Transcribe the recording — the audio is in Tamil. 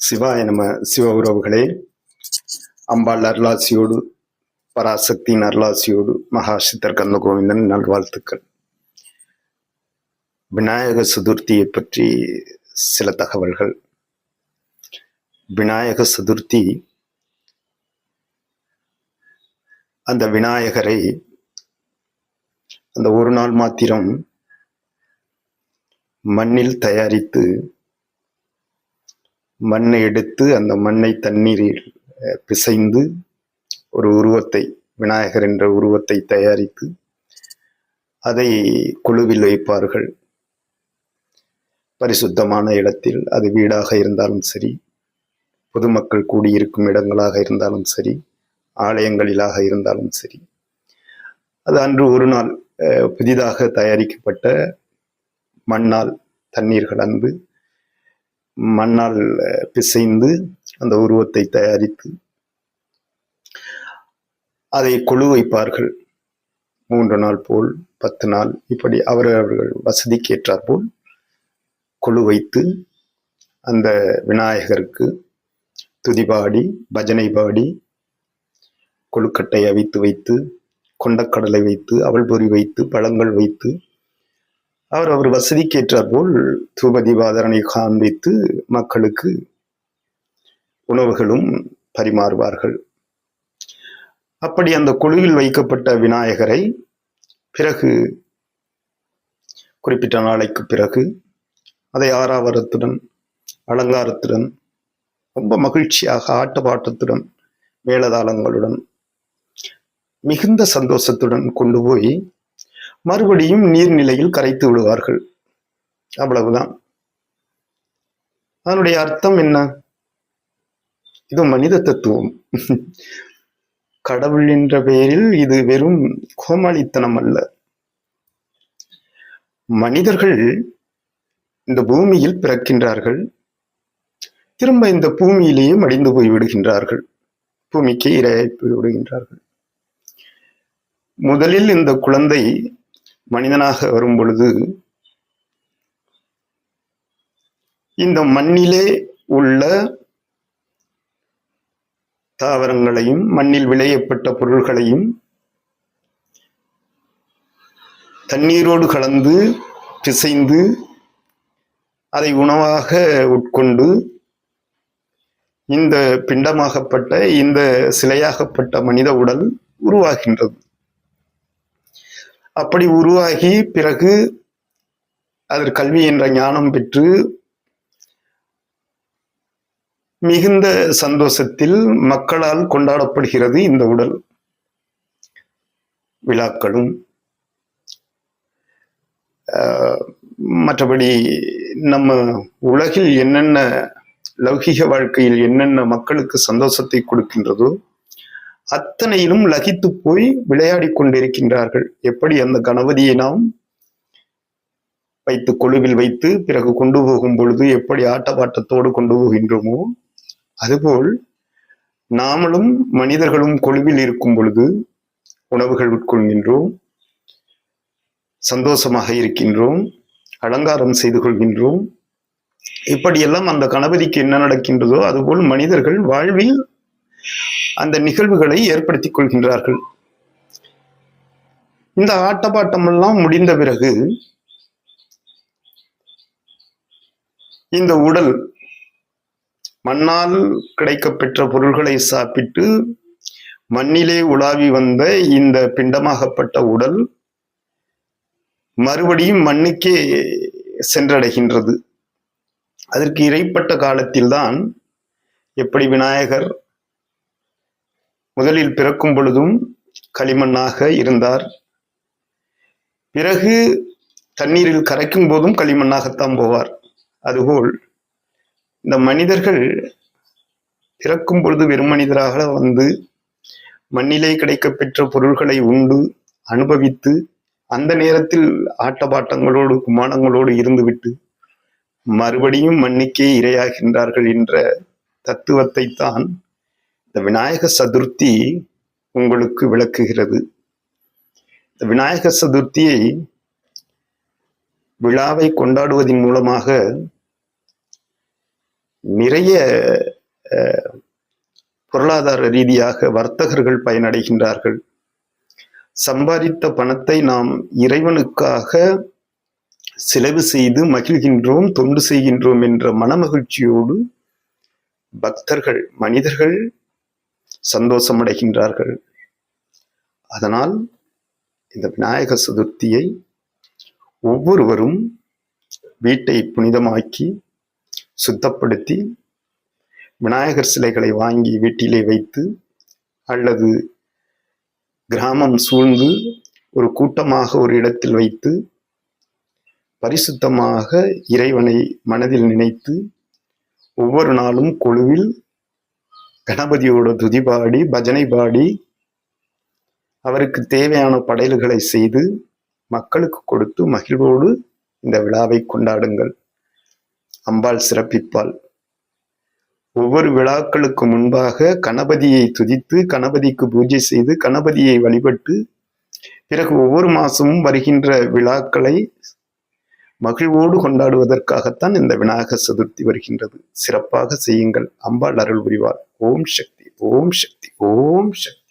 சிவாய நம சிவ உறவுகளே. அம்பாள் அருளாசியோடு பராசக்தியின் அருளாசியோடு மகா சித்தர் கந்தகோவிந்தன் நல்வாழ்த்துக்கள். விநாயக சதுர்த்தியை பற்றி சில தகவல்கள். விநாயக சதுர்த்தி அந்த விநாயகரை அந்த ஒரு நாள் மாத்திரம் மண்ணில் தயாரித்து மண்ணை எடுத்து அந்த மண்ணை தண்ணீரில் பிசைந்து ஒரு உருவத்தை விநாயகர் என்ற உருவத்தை தயாரித்து அதை குழுவில் வைப்பார்கள். பரிசுத்தமான இடத்தில் அது வீடாக இருந்தாலும் சரி பொதுமக்கள் கூடியிருக்கும் இடங்களாக இருந்தாலும் சரி ஆலயங்களிலாக இருந்தாலும் சரி. அது அன்று ஒரு நாள் புதிதாக தயாரிக்கப்பட்ட மண்ணால் தண்ணீர் கலந்து மண்ணால் பிசைந்து அந்த உருவத்தை தயாரித்து அதை கொழு வைப்பார்கள். மூன்று நாள் போல் பத்து நாள் இப்படி அவரவர்கள் வசதிக்கு ஏற்றாற் போல் குழு வைத்து அந்த விநாயகருக்கு துதிபாடி பஜனை பாடி கொழுக்கட்டை அவித்து வைத்து கொண்டக்கடலை வைத்து அவள்பொறி வைத்து பழங்கள் வைத்து அவர் அவர் வசதிக்கு ஏற்றாற்போல் தூபதீபாதரனை காண்பித்து மக்களுக்கு உணவுகளும் பரிமாறுவார்கள். அப்படி அந்த குழுவில் வைக்கப்பட்ட விநாயகரை பிறகு குறிப்பிட்ட நாளைக்கு பிறகு அதை ஆறாவரத்துடன் அலங்காரத்துடன் ரொம்ப மகிழ்ச்சியாக ஆட்டப்பாட்டத்துடன் மேளதாளங்களுடன் மிகுந்த சந்தோஷத்துடன் கொண்டு போய் மறுபடியும் நீர்நிலையில் கரைத்து விடுவார்கள். அவ்வளவுதான். அதனுடைய அர்த்தம் என்ன? இது மனித தத்துவம். கடவுள் என்ற பெயரில் இது வெறும் கோமாளித்தனம் அல்ல. மனிதர்கள் இந்த பூமியில் பிறக்கின்றார்கள். திரும்ப இந்த பூமியிலேயே மடிந்து போய் விடுகின்றார்கள். பூமிக்கு இரையாய் போய் விடுகின்றார்கள். முதலில் இந்த குழந்தை மனிதனாக வரும் பொழுது இந்த மண்ணிலே உள்ள தாவரங்களையும் மண்ணில் விளையப்பட்ட பொருள்களையும் தண்ணீரோடு கலந்து பிசைந்து அதை உணவாக உட்கொண்டு இந்த பிண்டமாகப்பட்ட இந்த சிலையாகப்பட்ட மனித உடல் உருவாகின்றது. அப்படி உருவாகி பிறகு அதில் கல்வி என்ற ஞானம் பெற்று மிகுந்த சந்தோஷத்தில் மக்களால் கொண்டாடப்படுகிறது இந்த உடல். விழாக்களும் ஆஹ், மற்றபடி நம்ம உலகில் என்னென்ன லௌகிக வாழ்க்கையில் என்னென்ன மக்களுக்கு சந்தோஷத்தை கொடுக்கின்றதோ அத்தனையிலும் லகித்து போய் விளையாடி கொண்டிருக்கின்றார்கள். எப்படி அந்த கணபதியை நாம் வைத்து கொழுவில் வைத்து பிறகு கொண்டு போகும் பொழுது எப்படி ஆட்டப்பாட்டத்தோடு கொண்டு போகின்றோமோ அதுபோல் நாமளும் மனிதர்களும் கொழுவில் இருக்கும் பொழுது உணவுகள் உட்கொள்கின்றோம் சந்தோஷமாக இருக்கின்றோம் அலங்காரம் செய்து கொள்கின்றோம். இப்படியெல்லாம் அந்த கணபதிக்கு என்ன நடக்கின்றதோ அதுபோல் மனிதர்கள் வாழ்வில் அந்த நிகழ்வுகளை ஏற்படுத்திக் கொள்கின்றார்கள். இந்த ஆட்டப்பாட்டம் எல்லாம் முடிந்த பிறகு இந்த உடல் மண்ணால் கிடைக்கப்பெற்ற பொருள்களை சாப்பிட்டு மண்ணிலே உலாவி வந்த இந்த பிண்டமாகப்பட்ட உடல் மறுபடியும் மண்ணுக்கே சென்றடைகின்றது. அதற்கு இறைப்பட்ட காலத்தில்தான் எப்படி விநாயகர் முதலில் பிறக்கும் பொழுதும் களிமண்ணாக இருந்தார். பிறகு தண்ணீரில் கரைக்கும் போதும் களிமண்ணாகத்தான் போவார். அதுபோல் இந்த மனிதர்கள் பிறக்கும் பொழுது வெறும் மனிதராக வந்து மண்ணிலே கிடைக்கப்பெற்ற பொருள்களை உண்டு அனுபவித்து அந்த நேரத்தில் ஆட்டபாட்டங்களோடு குமானங்களோடு இருந்துவிட்டு மறுபடியும் மண்ணுக்கே இரையாகின்றார்கள் என்ற தத்துவத்தை தான் இந்த விநாயக சதுர்த்தி உங்களுக்கு விளக்குகிறது. இந்த விநாயக சதுர்த்தியை விழாவை கொண்டாடுவதன் மூலமாக நிறைய பொருளாதார ரீதியாக வர்த்தகர்கள் பயனடைகின்றார்கள். சம்பாதித்த பணத்தை நாம் இறைவனுக்காக செலவு செய்து மகிழ்கின்றோம் தொண்டு செய்கின்றோம் என்ற மனமகிழ்ச்சியோடு பக்தர்கள் மனிதர்கள் சந்தோஷமடைகின்றார்கள். அதனால் இந்த விநாயக சதுர்த்தியை ஒவ்வொருவரும் வீட்டை புனிதமாக்கி சுத்தப்படுத்தி விநாயகர் சிலைகளை வாங்கி வீட்டிலே வைத்து அல்லது கிராமம் சூழ்ந்து ஒரு கூட்டமாக ஒரு இடத்தில் வைத்து பரிசுத்தமாக இறைவனை மனதில் நினைத்து ஒவ்வொரு நாளும் கொழுவில் கணபதியோட துதி பாடி பஜனை பாடி அவருக்கு தேவையான படையல்களை செய்து மக்களுக்கு கொடுத்து மகிழ்வோடு இந்த விழாவை கொண்டாடுங்கள். அம்பாள் சிறப்பிப்பாள். ஒவ்வொரு விழாக்களுக்கு முன்பாக கணபதியை துதித்து கணபதிக்கு பூஜை செய்து கணபதியை வழிபட்டு பிறகு ஒவ்வொரு மாசமும் வருகின்ற விழாக்களை மகிழ்வோடு கொண்டாடுவதற்காகத்தான் இந்த விநாயகர் சதுர்த்தி வருகின்றது. சிறப்பாக செய்யுங்கள். அம்பாள் அருள் புரிவார் ஓம் சக்தி ஓம் சக்தி ஓம் சக்தி.